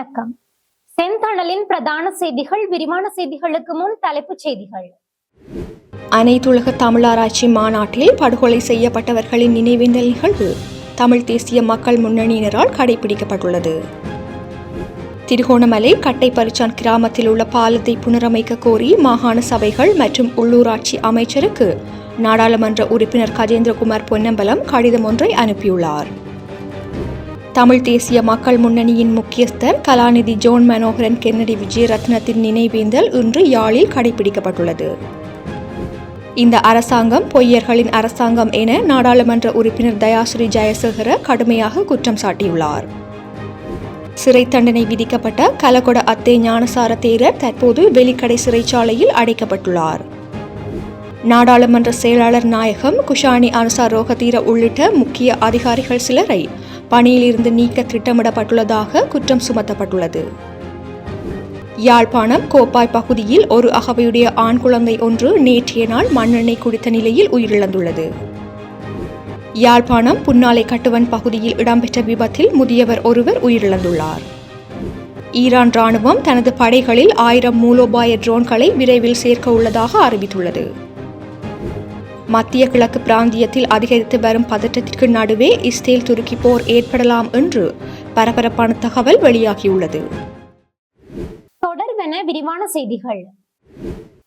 வணக்கம். செந்தணலின் பிரதான செய்திகள் விரிவான செய்திகளுக்கு முன் தலைப்புச் செய்திகள். அனைத்துலக தமிழாராய்ச்சி மாநாட்டில் படுகொலை செய்யப்பட்டவர்களின் நினைவேந்தல் நிகழ்வு தமிழ் தேசிய மக்கள் முன்னணியினரால் கடைபிடிக்கப்பட்டுள்ளது. திருகோணமலை கட்டைப்பரிச்சான் கிராமத்தில் உள்ள பாலத்தை புனரமைக்க கோரி மாகாண சபைகள் மற்றும் உள்ளூராட்சி அமைச்சருக்கு நாடாளுமன்ற உறுப்பினர் கஜேந்திரகுமார் பொன்னம்பலம் கடிதம் ஒன்றை அனுப்பியுள்ளார். தமிழ் தேசிய மக்கள் முன்னணியின் முக்கியஸ்தர் கலாநிதி ஜோன் மனோகரன் கென்னடி விஜயரத்னத்தின் நினைவேந்தல் இன்று யாழில் கடைபிடிக்கப்பட்டுள்ளது. இந்த அரசாங்கம் பொய்யர்களின் அரசாங்கம் என நாடாளுமன்ற உறுப்பினர் தயாஸ்ரீ ஜெயசேகர கடுமையாக குற்றம் சாட்டியுள்ளார். சிறை தண்டனை விதிக்கப்பட்ட கலகொட அத்தே ஞானசார தேரர் தற்போது வெலிக்கடை சிறைச்சாலையில் அடைக்கப்பட்டுள்ளார். நாடாளுமன்ற செயலாளர் நாயகம் குஷானி அனுசார் ரோகதீர உள்ளிட்ட முக்கிய அதிகாரிகள் சிலரை பணியிலிருந்து நீக்க திட்டமிடப்பட்டுள்ளதாக குற்றம் சுமத்தப்பட்டுள்ளது. யாழ்ப்பாணம் கோப்பாய் பகுதியில் ஒரு அகவையுடைய ஆண் குழந்தை ஒன்று நேற்றைய நாள் மண்ணெண்ணெய் குடித்த நிலையில் உயிரிழந்துள்ளது. யாழ்ப்பாணம் புன்னாலை கட்டுவன் பகுதியில் இடம்பெற்ற விபத்தில் முதியவர் ஒருவர் உயிரிழந்துள்ளார். ஈரான் ராணுவம் தனது படைகளில் ஆயிரம் மூலோபாய ட்ரோன்களை விரைவில் சேர்க்க உள்ளதாக அறிவித்துள்ளது. மத்திய கிழக்கு பிராந்தியத்தில் அதிகரித்து வரும் பதற்றத்திற்கு நடுவே இஸ்ரேல் துருக்கி போர் ஏற்படலாம் என்று பரபரப்பான தகவல் வெளியாகியுள்ளது. தொடர்வென விரிவான செய்திகள்.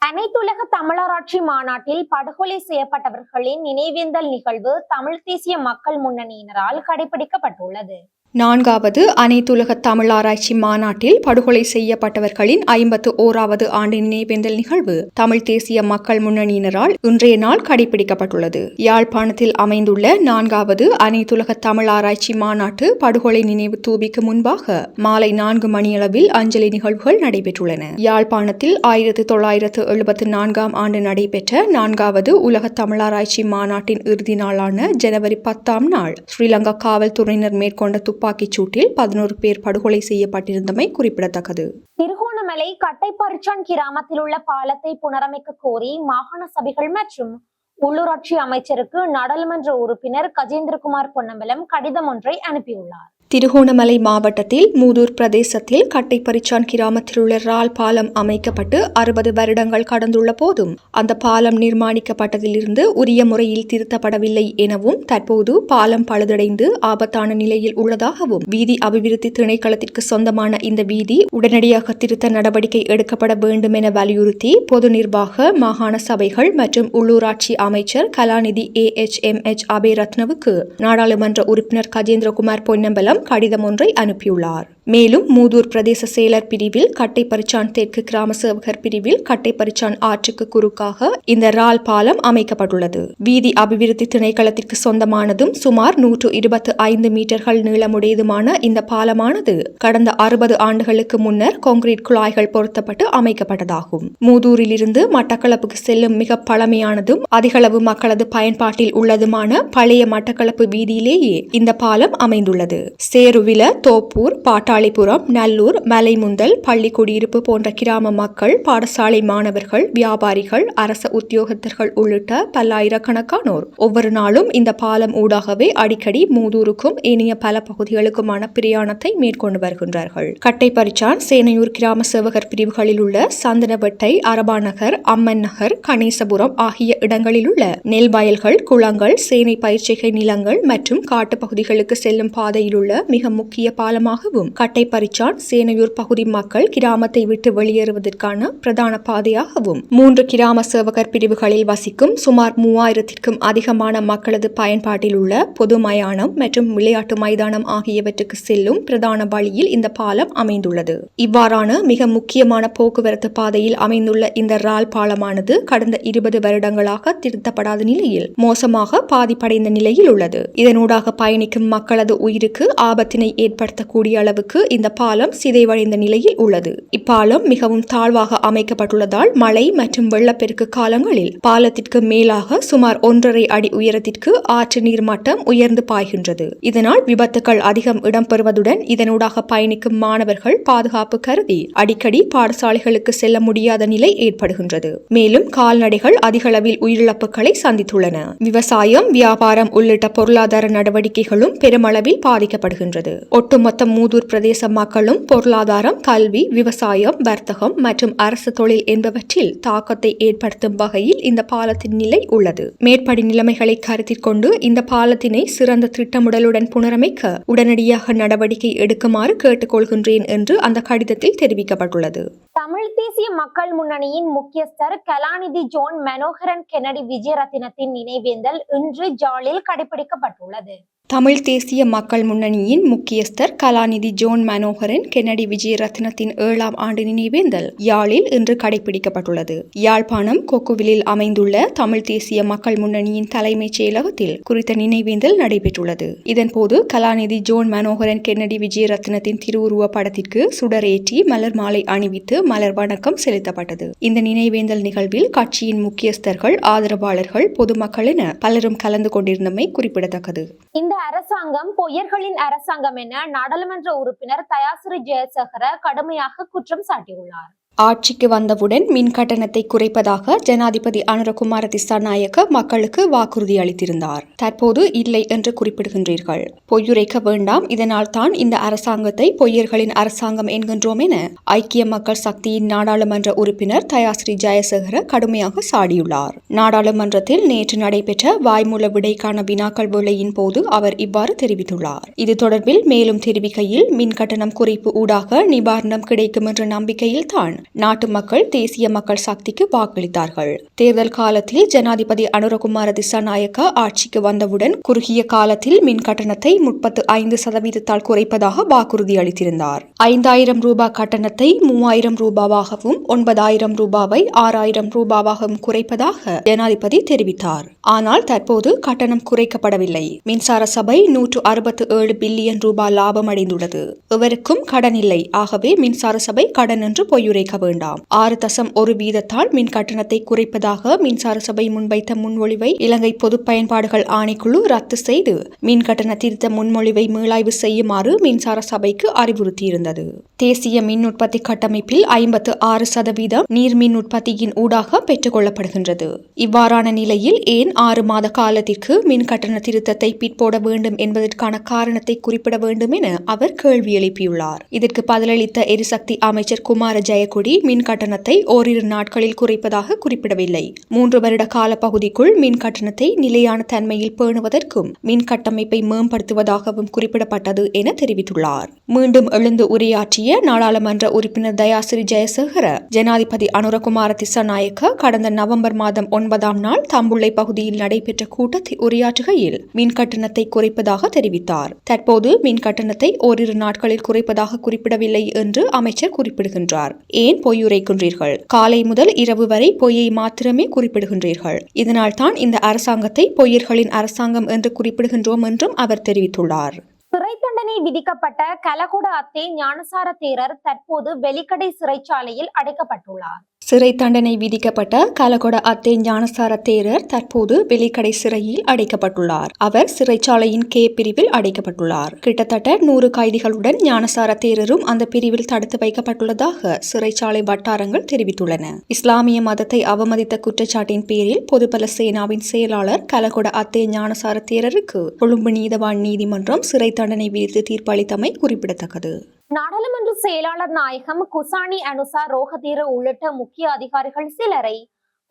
அனைத்துலக தமிழராட்சி மாநாட்டில் படுகொலை செய்யப்பட்டவர்களின் நினைவேந்தல் நிகழ்வு தமிழ் தேசிய மக்கள் முன்னணியினரால் கடைபிடிக்கப்பட்டுள்ளது. நான்காவது அனைத்துலக தமிழ் ஆராய்ச்சி மாநாட்டில் படுகொலை செய்யப்பட்டவர்களின் ஐம்பத்து ஓராவது ஆண்டு நினைவேந்தல் நிகழ்வு தமிழ் தேசிய மக்கள் முன்னணியினரால் இன்றைய நாள் கடைபிடிக்கப்பட்டுள்ளது யாழ்ப்பாணத்தில் அமைந்துள்ள நான்காவது அனைத்துலக தமிழ் ஆராய்ச்சி மாநாட்டு படுகொலை நினைவு தூபிக்கு முன்பாக மாலை நான்கு மணியளவில் அஞ்சலி நிகழ்வுகள் நடைபெற்றுள்ளன. யாழ்ப்பாணத்தில் ஆயிரத்து தொள்ளாயிரத்து எழுபத்து நான்காம் ஆண்டு நடைபெற்ற நான்காவது உலக தமிழாராய்ச்சி மாநாட்டின் இறுதி நாளான ஜனவரி பத்தாம் நாள் ஸ்ரீலங்கா காவல்துறையினர் மேற்கொண்ட துப்பாக்கிச் சூட்டில் பதினோரு பேர் படுகொலை செய்யப்பட்டிருந்தமை குறிப்பிடத்தக்கது. திருகோணமலை கட்டைப்பரிச்சான் கிராமத்தில் உள்ள பாலத்தை புனரமைக்க கோரி மாகாண சபைகள் மற்றும் உள்ளூராட்சி அமைச்சருக்கு நாடாளுமன்ற உறுப்பினர் கஜேந்திரகுமார் பொன்னம்பலம் கடிதம் ஒன்றை அனுப்பியுள்ளார். திருகோணமலை மாவட்டத்தில் மூதூர் பிரதேசத்தில் கட்டைப்பரிச்சான் கிராமத்தில் உள்ள ரால் பாலம் அமைக்கப்பட்டு அறுபது வருடங்கள் கடந்துள்ள போதும். அந்த பாலம் நிர்மாணிக்கப்பட்டதிலிருந்து உரிய முறையில் திருத்தப்படவில்லை எனவும் தற்போது பாலம் பழுதடைந்து ஆபத்தான நிலையில் உள்ளதாகவும் வீதி அபிவிருத்தி திணைக்களத்திற்கு சொந்தமான இந்த வீதி உடனடியாக திருத்த நடவடிக்கை எடுக்கப்பட வேண்டும் என வலியுறுத்தி பொது நிர்வாக மாகாண சபைகள் மற்றும் உள்ளூராட்சி அமைச்சர் கலாநிதி ஏ எச் எம் எச் அபேரத்னவுக்கு நாடாளுமன்ற உறுப்பினர் கஜேந்திரகுமார் பொன்னம்பலம் கடிதம் ஒன்றை அனுப்பியுள்ளார். மேலும் மூதூர் பிரதேச செயலர் பிரிவில் கட்டைப்பரிச்சான் தெற்கு கிராம சேவகர் பிரிவில் கட்டைப்பரிச்சான் ஆற்றுக்கு குறுக்காக இந்த ரால் பாலம் அமைக்கப்பட்டுள்ளது. வீதி அபிவிருத்தி திணைக்களத்திற்கு சொந்தமானதும் சுமார் நூற்று இருபத்து ஐந்து மீட்டர்கள் நீளமுடையதுமான இந்த பாலமானது கடந்த அறுபது ஆண்டுகளுக்கு முன்னர் கான்கிரீட் குழாய்கள் பொருத்தப்பட்டு அமைக்கப்பட்டதாகும். மூதூரிலிருந்து மட்டக்களப்புக்கு செல்லும் மிக பழமையானதும் அதிகளவு மக்களது பயன்பாட்டில் உள்ளதுமான பழைய மட்டக்களப்பு வீதியிலேயே இந்த பாலம் அமைந்துள்ளது. சேருவில தோப்பூர் பாட்டாளிபுரம் நல்லூர் மலைமுந்தல் பள்ளி குடியிருப்பு போன்ற கிராம மக்கள் பாடசாலை மாணவர்கள் வியாபாரிகள் அரச உத்தியோகத்தர்கள் உள்ளிட்ட பல்லாயிரக்கணக்கானோர். ஒவ்வொரு நாளும் இந்த பாலம் ஊடாகவே அடிக்கடி மூதூருக்கும் ஏனைய பல பகுதிகளுக்குமான பிரயாணத்தை மேற்கொண்டு வருகின்றார்கள். கட்டைப்பரிச்சான் சேனையூர் கிராம சேவகர் பிரிவுகளில் உள்ள சந்தனவெட்டை அரபாநகர் அம்மன் நகர் கணேசபுரம் ஆகிய இடங்களில் உள்ள நெல் வயல்கள் குளங்கள் சேனை பயிற்சிகை நிலங்கள் மற்றும் காட்டுப் பகுதிகளுக்கு செல்லும் பாதையில் உள்ள மிக முக்கிய பாலமாகவும் கட்டைப்பரிச்சான் சேனையூர் பகுதி மக்கள் கிராமத்தை விட்டு வெளியேறுவதற்கான பிரதான பாதையாகவும் மூன்று கிராம சேவகர் பிரிவுகளில் வசிக்கும் சுமார் மூவாயிரத்திற்கும் அதிகமான மக்களது பயன்பாட்டில் உள்ள பொது மயானம் மற்றும் விளையாட்டு மைதானம் ஆகியவற்றுக்கு செல்லும் பிரதான வழியில் இந்த பாலம் அமைந்துள்ளது. இவ்வாறான மிக முக்கியமான போக்குவரத்து பாதையில் அமைந்துள்ள இந்த ரால் பாலமானது கடந்த இருபது வருடங்களாக திருத்தப்படாத நிலையில் மோசமாக பாதிப்படைந்த நிலையில் உள்ளது. இதனூடாக பயணிக்கும் மக்களது உயிருக்கு ஆபத்தினை ஏற்படுத்தக்கூடிய அளவுக்கு இந்த பாலம் சிதைவடைந்த நிலையில் உள்ளது. இப்பாலம் மிகவும் தாழ்வாக அமைக்கப்பட்டுள்ளதால் மழை மற்றும் வெள்ளப்பெருக்கு காலங்களில் பாலத்திற்கு மேலாக சுமார் ஒன்றரை அடி உயரத்திற்கு ஆற்று நீர் மட்டம் உயர்ந்து பாய்கின்றது. இதனால் விபத்துகள் அதிகம் இடம்பெறுவதுடன் இதனூடாக பயணிக்கும் மாணவர்கள் பாதுகாப்பு கருதி அடிக்கடி பாடசாலைகளுக்கு செல்ல முடியாத நிலை ஏற்படுகின்றது. மேலும் கால்நடைகள் அதிகளவில் உயிரிழப்புகளை சந்தித்துள்ளன. விவசாயம் வியாபாரம் உள்ளிட்ட பொருளாதார நடவடிக்கைகளும் பெருமளவில் பாதிக்கப்படுகின்றது. ஒட்டுமொத்த மூதூர் பிரதேச பிரதேச மக்களும் பொருளாதாரம் கல்வி விவசாயம் வர்த்தகம் மற்றும் அரசு தொழில் என்பவற்றில் தாக்கத்தை ஏற்படுத்தும் வகையில் இந்த பாலத்தின் நிலை உள்ளது. மேற்படி நிலைமைகளை கருத்தில் கொண்டு இந்த பாலத்தினை சிறந்த திட்டமிடலுடன் புனரமைக்க உடனடியாக நடவடிக்கை எடுக்குமாறு கேட்டுக்கொள்கின்றேன் என்று அந்த கடிதத்தில் தெரிவிக்கப்பட்டுள்ளது. தமிழ் தேசிய மக்கள் முன்னணியின் முக்கியஸ்தர் கலாநிதி ஜோன் மனோகரன் கெனடி விஜயரத்தினத்தின் நினைவேந்தல் இன்று ஜாலில் கடைபிடிக்கப்பட்டுள்ளது. தமிழ் தேசிய மக்கள் முன்னணியின் முக்கியஸ்தர் கலாநிதி ஜோன் மனோகரன் கென்னடி விஜயரத்னத்தின் ஏழாம் ஆண்டு நினைவேந்தல் யாழில் இன்று கடைபிடிக்கப்பட்டுள்ளது. யாழ்ப்பாணம் கொக்குவிலில் அமைந்துள்ள தமிழ் தேசிய மக்கள் முன்னணியின் தலைமைச் செயலகத்தில் குறித்த நினைவேந்தல் நடைபெற்றுள்ளது. இதன்போது கலாநிதி ஜோன் மனோகரன் கென்னடி விஜயரத்னத்தின் திருவுருவ படத்திற்கு சுடரேற்றி மலர் மாலை அணிவித்து மலர் வணக்கம் செலுத்தப்பட்டது. இந்த நினைவேந்தல் நிகழ்வில் கட்சியின் முக்கியஸ்தர்கள் ஆதரவாளர்கள் பொதுமக்கள் என பலரும் கலந்து கொண்டிருந்தமை குறிப்பிடத்தக்கது. இந்த அரசாங்கம் பொய்யர்களின் அரசாங்கம் என நாடாளுமன்ற உறுப்பினர் தயாசிரி ஜெயசேகர கடுமையாக குற்றம் சாட்டியுள்ளார். ஆட்சிக்கு வந்தவுடன் மின் கட்டணத்தை குறைப்பதாக ஜனாதிபதி அனுரகுமார திசாநாயக்க மக்களுக்கு வாக்குறுதி அளித்திருந்தார். தற்போது இல்லை என்று குறிப்பிடுகின்றீர்கள். பொய்யுரைக்க வேண்டாம். இதனால் தான் இந்த அரசாங்கத்தை பொய்யர்களின் அரசாங்கம் என்கின்றோம் என ஐக்கிய மக்கள் சக்தியின் நாடாளுமன்ற உறுப்பினர் தயாஸ்ரீ ஜெயசேகர கடுமையாக சாடியுள்ளார். நாடாளுமன்றத்தில் நேற்று நடைபெற்ற வாய்மூல விடைக்கான வினாக்கள் வேளையின் போது அவர் இவ்வாறு தெரிவித்துள்ளார். இது தொடர்பில் மேலும் தெரிவிக்கையில் மின் கட்டணம் குறைப்பு ஊடாக நிவாரணம் கிடைக்கும் என்ற நம்பிக்கையில் தான் நாட்டு மக்கள் தேசிய மக்கள் சக்திக்கு வாக்களித்தார்கள். தேர்தல் காலத்தில் ஜனாதிபதி அனுரகுமார திசாநாயக்கா ஆட்சிக்கு வந்தவுடன் குறுகிய காலத்தில் மின் கட்டணத்தை முப்பத்து ஐந்து சதவீதத்தால் குறைப்பதாக வாக்குறுதி அளித்திருந்தார். ஐந்தாயிரம் ரூபாய் கட்டணத்தை மூவாயிரம் ரூபாவாகவும் ஒன்பதாயிரம் ரூபாவை ஆறாயிரம் ரூபாவாகவும் குறைப்பதாக ஜனாதிபதி தெரிவித்தார். ஆனால் தற்போது கட்டணம் குறைக்கப்படவில்லை. மின்சார சபை நூற்று அறுபத்து ஏழு பில்லியன் ரூபாய் லாபம் அடைந்துள்ளது. எவருக்கும் கடன் இல்லை. ஆகவே மின்சார சபை கடன் என்று பொய்யுரைக்க வேண்டாம். ஆறு தசம் ஒரு வீதத்தால் மின் கட்டணத்தை குறைப்பதாக மின்சார சபை முன்வைத்த முன்மொழிவை இலங்கை பொது பயன்பாடுகள் ஆணைக்குழு ரத்து செய்து மின் கட்டண திருத்த முன்மொழிவை மீளாய்வு செய்யுமாறு மின்சார சபைக்கு அறிவுறுத்தியிருந்தது. தேசிய மின் உற்பத்தி கட்டமைப்பில் ஐம்பத்து ஆறு சதவீதம் நீர் மின் உற்பத்தியின் ஊடாக பெற்றுக்கொள்ளப்படுகின்றது இவ்வாறான நிலையில் ஏன் ஆறு மாத காலத்திற்கு மின் கட்டண திருத்தத்தை பிற்போட வேண்டும் என்பதற்கான காரணத்தை குறிப்பிட வேண்டும் என அவர் கேள்வி எழுப்பியுள்ளார். இதற்கு பதிலளித்த எரிசக்தி அமைச்சர் குமார ஜெயக்குடி மின் கட்டணத்தை ஓரிரு நாட்களில் குறைப்பதாக குறிப்பிடவில்லை. மூன்று வருட கால பகுதிக்குள் மின் கட்டணத்தை நிலையான தன்மையில் பேணுவதற்கும் மின் கட்டமைப்பை மேம்படுத்துவதாகவும் குறிப்பிடப்பட்டது என தெரிவித்துள்ளார். மீண்டும் எழுந்து உரையாற்றிய நாடாளுமன்ற உறுப்பினர் தயாசிரி ஜெயசேகர ஜனாதிபதி அனுரகுமார திசாநாயக்க கடந்த நவம்பர் மாதம் ஒன்பதாம் நாள் தம்புள்ளை பகுதியில் நடைபெற்ற கூட்டத்தில் உரையாற்றுகையில் மின் கட்டணத்தை குறைப்பதாக தெரிவித்தார். தற்போது மின் கட்டணத்தை ஓரிரு நாட்களில் குறைப்பதாக குறிப்பிடவில்லை என்று அமைச்சர் குறிப்பிடுகின்றார். ஏன் பொய் உரைக்கின்றீர்கள் காலை முதல் இரவு வரை பொய்யை மாத்திரமே குறிப்பிடுகின்றீர்கள். இதனால் தான் இந்த அரசாங்கத்தை பொய்யர்களின் அரசாங்கம் என்று குறிப்பிடுகின்றோம் என்றும் அவர் தெரிவித்துள்ளார். சிறை தண்டனை விதிக்கப்பட்ட கலகுட அத்தே ஞானசார தேரர் தற்போது வெலிக்கடை சிறைச்சாலையில் அடைக்கப்பட்டுள்ளார். சிறை தண்டனை விதிக்கப்பட்ட கலகொட அத்தே ஞானசார தேரர் தற்போது வெளிக்கடை சிறையில் அடைக்கப்பட்டுள்ளார். அவர் சிறைச்சாலையின் கே பிரிவில் அடைக்கப்பட்டுள்ளார். கிட்டத்தட்ட நூறு கைதிகளுடன் ஞானசார தேரரும் அந்த பிரிவில் தடுத்து வைக்கப்பட்டுள்ளதாக சிறைச்சாலை வட்டாரங்கள் தெரிவித்துள்ளன. இஸ்லாமிய மதத்தை அவமதித்த குற்றச்சாட்டின் பேரில் பொதுபல சேனாவின் செயலாளர் கலகொட அத்தே ஞானசார தேரருக்கு கொழும்பு நீதவான் நீதிமன்றம் சிறை தண்டனை விதித்து தீர்ப்பளித்தமை குறிப்பிடத்தக்கது. நாடாளுமன்ற செயலாளர் நாயகம் குசானி அனுசா ரோஹதீர உள்ளிட்ட முக்கிய அதிகாரிகள் சிலரை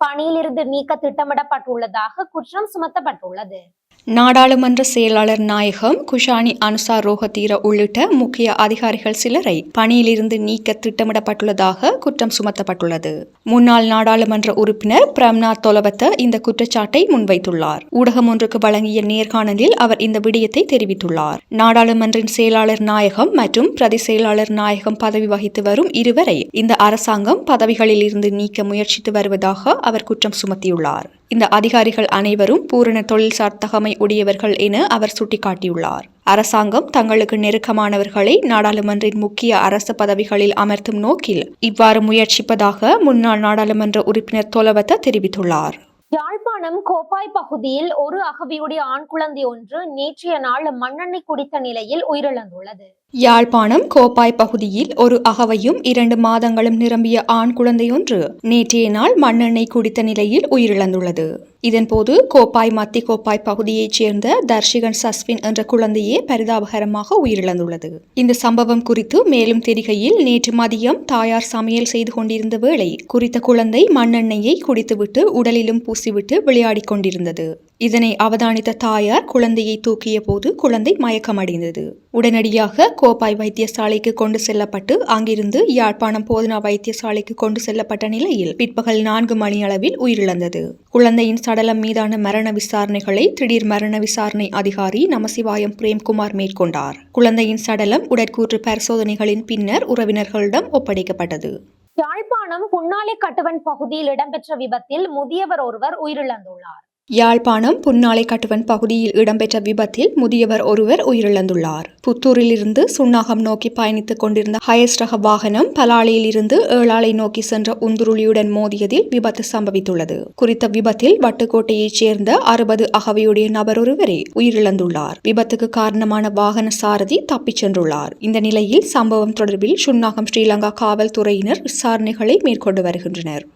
பணியிலிருந்து நீக்க திட்டமிடப்பட்டுள்ளதாக குற்றம் சுமத்தப்பட்டுள்ளது. நாடாளுமன்ற செயலாளர் நாயகம் குஷானி அனுசா ரோஹதீர உள்ளிட்ட முக்கிய அதிகாரிகள் சிலரை பணியிலிருந்து நீக்க திட்டமிடப்பட்டுள்ளதாக குற்றம் சுமத்தப்பட்டுள்ளது. முன்னாள் நாடாளுமன்ற உறுப்பினர் பிரம்நாத் தொலவத்த இந்த குற்றச்சாட்டை முன்வைத்துள்ளார். ஊடகம் ஒன்றுக்கு வழங்கிய நேர்காணலில் அவர் இந்த விடயத்தை தெரிவித்துள்ளார். நாடாளுமன்றின் செயலாளர் நாயகம் மற்றும் பிரதி செயலாளர் நாயகம் பதவி வகித்து வரும் இருவரை இந்த அரசாங்கம் பதவிகளில் இருந்து நீக்க முயற்சித்து வருவதாக அவர் குற்றம் சுமத்தியுள்ளார். இந்த அதிகாரிகள் அனைவரும் பூரண தொழில்சார் தகமை உடையவர்கள் என அவர் சுட்டிக்காட்டியுள்ளார். அரசாங்கம் தங்களுக்கு நெருக்கமானவர்களை நாடாளுமன்றின் முக்கிய அரசு பதவிகளில் அமர்த்தும் நோக்கில் இவ்வாறு முயற்சிப்பதாக முன்னாள் நாடாளுமன்ற உறுப்பினர் தொலவத்த தெரிவித்துள்ளார். யாழ்ப்பாணம் யாழ்ப்பாணம் கோப்பாய் பகுதியில் ஒரு அகவியுடைய ஆண் குழந்தை ஒன்று நேற்றைய நாள் மண்ணெண்ணெய் குடித்த நிலையில் உயிரிழந்துள்ளது. யாழ்ப்பாணம் கோப்பாய் பகுதியில் ஒரு அகவையும் இரண்டு மாதங்களும் நிரம்பிய ஆண் குழந்தையொன்று நேற்றைய நாள் மண்ணெண்ணெய் குடித்த நிலையில் உயிரிழந்துள்ளது. இதன்போது கோப்பாய் மத்தி கோப்பாய் பகுதியைச் சேர்ந்த தர்ஷிகன் சஸ்வின் என்ற குழந்தையே பரிதாபகரமாக உயிரிழந்துள்ளது. இந்த சம்பவம் குறித்து மேலும் தெரிகையில் நேற்று மதியம் தாயார் சமையல் செய்து கொண்டிருந்த வேளை குறித்த குழந்தை மண்ணெண்ணெயை குடித்துவிட்டு உடலிலும் பூசிவிட்டு விளையாடிக் கொண்டிருந்தது. இதனை அவதானித்த தாயார் குழந்தையை தூக்கிய போது குழந்தை மயக்கமடைந்தது. உடனடியாக கோப்பாய் வைத்தியசாலைக்கு கொண்டு செல்லப்பட்டு அங்கிருந்து யாழ்ப்பாணம் போதனா வைத்தியசாலைக்கு கொண்டு செல்லப்பட்ட நிலையில் பிற்பகல் நான்கு மணி அளவில் உயிரிழந்தது. குழந்தையின் சடலம் மீதான மரண விசாரணைகளை திடீர் மரண விசாரணை அதிகாரி நமசிவாயம் பிரேம்குமார் மேற்கொண்டார். குழந்தையின் சடலம் உடற்கூற்று பரிசோதனைகளின் பின்னர் உறவினர்களிடம் ஒப்படைக்கப்பட்டது. யாழ்ப்பாணம் புன்னாலை கட்டுவன் பகுதியில் இடம்பெற்ற விபத்தில் முதியவர் ஒருவர் உயிரிழந்துள்ளார். யாழ்ப்பாணம் புன்னாலை கட்டுவன் பகுதியில் இடம்பெற்ற விபத்தில் முதியவர் ஒருவர் உயிரிழந்துள்ளார். புத்தூரிலிருந்து சுன்னாகம் நோக்கி பயணித்துக் கொண்டிருந்த ஹயஸ் ரக வாகனம் பலாலியிலிருந்து ஏழாலை நோக்கி சென்ற உந்துருளியுடன் மோதியதில் விபத்து சம்பவித்துள்ளது. குறித்த விபத்தில் வட்டுக்கோட்டையைச் சேர்ந்த அறுபது அகவையுடைய நபர் ஒருவரே உயிரிழந்துள்ளார். விபத்துக்கு காரணமான வாகன சாரதி தப்பிச் சென்றுள்ளார். இந்த நிலையில் சம்பவம் தொடர்பில் சுன்னாகம் ஸ்ரீலங்கா காவல்துறையினர் விசாரணைகளை மேற்கொண்டு வருகின்றனர்.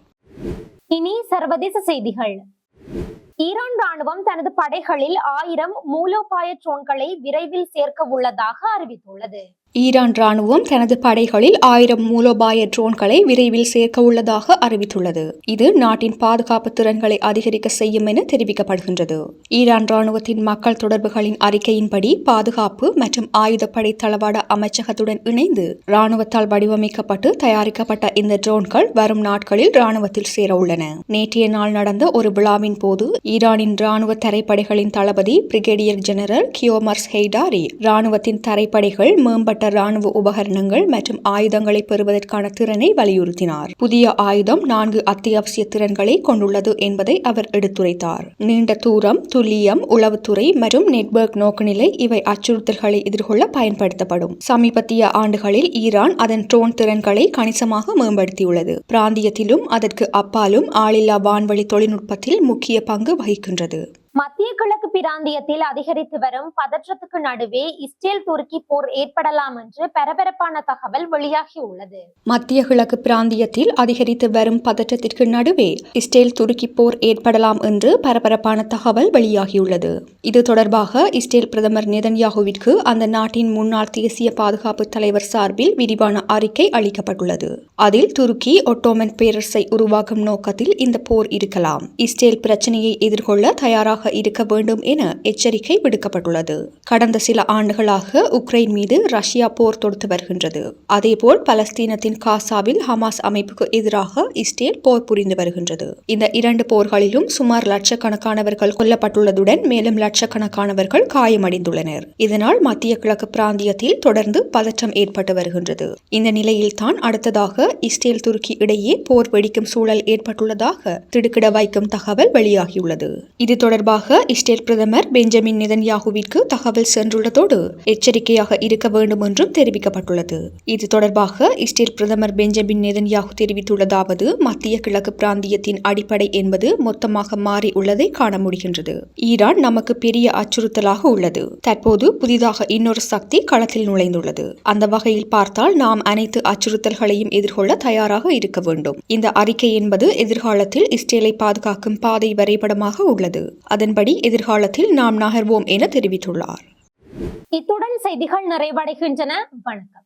இனி சர்வதேச செய்திகள். ராணுவம் தனது படைகளில் ஆயிரம் மூலோபாய ட்ரோன்களை விரைவில் சேர்க்க உள்ளதாக அறிவித்துள்ளது. ஈரான் ராணுவம் தனது படைகளில் ஆயிரம் மூலோபாய ட்ரோன்களை விரைவில் சேர்க்க உள்ளதாக அறிவித்துள்ளது. இது நாட்டின் பாதுகாப்பு திறன்களை அதிகரிக்க செய்யும் என தெரிவிக்கப்படுகின்றது. ஈரான் ராணுவத்தின் மக்கள் தொடர்புகளின் அறிக்கையின்படி பாதுகாப்பு மற்றும் ஆயுதப்படை தளவாட அமைச்சகத்துடன் இணைந்து ராணுவத்தால் வடிவமைக்கப்பட்டு தயாரிக்கப்பட்ட இந்த ட்ரோன்கள் வரும் நாட்களில் ராணுவத்தில் சேர உள்ளன. நேற்றைய நாள் நடந்த ஒரு விழாவின் போது ஈரானின் ராணுவ தரைப்படைகளின் தளபதி பிரிகேடியர் ஜெனரல் கியோமர்ஸ் ஹெய்டாரி ராணுவத்தின் தரைப்படைகள் மேம்பட்ட ராணுவ உபகரணங்கள் மற்றும் ஆயுதங்களை பெறுவதற்கான திறனை வலியுறுத்தினார். புதிய ஆயுதம் நான்கு அத்தியாவசிய திறன்களை கொண்டுள்ளது என்பதை அவர் எடுத்துரைத்தார். நீண்ட தூரம் துல்லியம் உளவுத்துறை மற்றும் நெட்வொர்க் நோக்குநிலை இவை அச்சுறுத்தல்களை எதிர்கொள்ள பயன்படுத்தப்படும். சமீபத்திய ஆண்டுகளில் ஈரான் அதன் ட்ரோன் திறன்களை கணிசமாக மேம்படுத்தியுள்ளது. பிராந்தியத்திலும் அதற்கு அப்பாலும் ஆளில்லா வான்வழி தொழில்நுட்பத்தில் முக்கிய பங்கு வகிக்கின்றது. கிழக்கு பிராந்தியத்தில் அதிகரித்து வரும் பதற்றத்துக்கு நடுவே இஸ்ரேல் துருக்கி போர் ஏற்படலாம் என்று பரபரப்பான தகவல் வெளியாகியுள்ளது மத்திய கிழக்கு பிராந்தியத்தில் அதிகரித்து வரும் பதற்றத்திற்கு நடுவே இஸ்ரேல் துருக்கி போர் ஏற்படலாம் என்று பரபரப்பான தகவல் வெளியாகியுள்ளது. இது தொடர்பாக இஸ்ரேல் பிரதமர் நெதன்யாகுவிற்கு அந்த நாட்டின் முன்னாள் தேசிய பாதுகாப்பு தலைவர் சார்பில் விரிவான அறிக்கை அளிக்கப்பட்டுள்ளது. அதில் துருக்கி ஒட்டோமன் பேரரசை உருவாக்கும் நோக்கத்தில் இந்த போர் இருக்கலாம். இஸ்ரேல் பிரச்சனையை எதிர்கொள்ள தயாராக இருக்க வேண்டும் என எச்சரிக்கை விடுக்கப்பட்டுள்ளது. கடந்த சில ஆண்டுகளாக உக்ரைன் மீது ரஷ்யா போர் தொடுத்து வருகின்றது. அதேபோல் பலஸ்தீனத்தின் காசாவில் ஹமாஸ் அமைப்புக்கு எதிராக இஸ்ரேல் போர் புரிந்து வருகின்றது. இந்த இரண்டு போர்களிலும் சுமார் லட்சக்கணக்கானவர்கள் கொல்லப்பட்டுள்ளதுடன் மேலும் லட்சக்கணக்கானவர்கள் காயமடைந்துள்ளனர். இதனால் மத்திய கிழக்கு பிராந்தியத்தில் தொடர்ந்து பதற்றம் ஏற்பட்டு வருகின்றது. இந்த நிலையில்தான் அடுத்ததாக இஸ்ரேல் துருக்கி இடையே போர் வெடிக்கும் சூழல் ஏற்பட்டுள்ளதாக திடுக்கிட வைக்கும் தகவல் வெளியாகியுள்ளது. இது தொடர்பாக இஸ்ரேல் பிரதமர் பெஞ்சமின் நிதன்யாகுவிற்கு தகவல் சென்றுள்ளதோடு எச்சரிக்கையாக இருக்க வேண்டும் என்றும் தெரிவிக்கப்பட்டுள்ளது. இது தொடர்பாக இஸ்ரேல் பிரதமர் பெஞ்சமின் நிதன்யாகு தெரிவித்துள்ளதாவது மத்திய கிழக்கு பிராந்தியத்தின் அடிப்படை என்பது மொத்தமாக மாறி உள்ளதை காண முடிகின்றது. ஈரான் நமக்கு பெரிய அச்சுறுத்தலாக உள்ளது. தற்போது புதிதாக இன்னொரு சக்தி களத்தில் நுழைந்துள்ளது. அந்த வகையில் பார்த்தால் நாம் அனைத்து அச்சுறுத்தல்களையும் எதிர்கொள்ள தயாராக இருக்க வேண்டும். இந்த அறிக்கை என்பது எதிர்காலத்தில் இஸ்ரேலை பாதுகாக்கும் பாதை வரைபடமாக உள்ளது. அதன்படி எதிர்காலத்தில் நாம் நகர்வோம் என தெரிவித்துள்ளார். இத்துடன் செய்திகள் நிறைவடைகின்றன. வணக்கம்.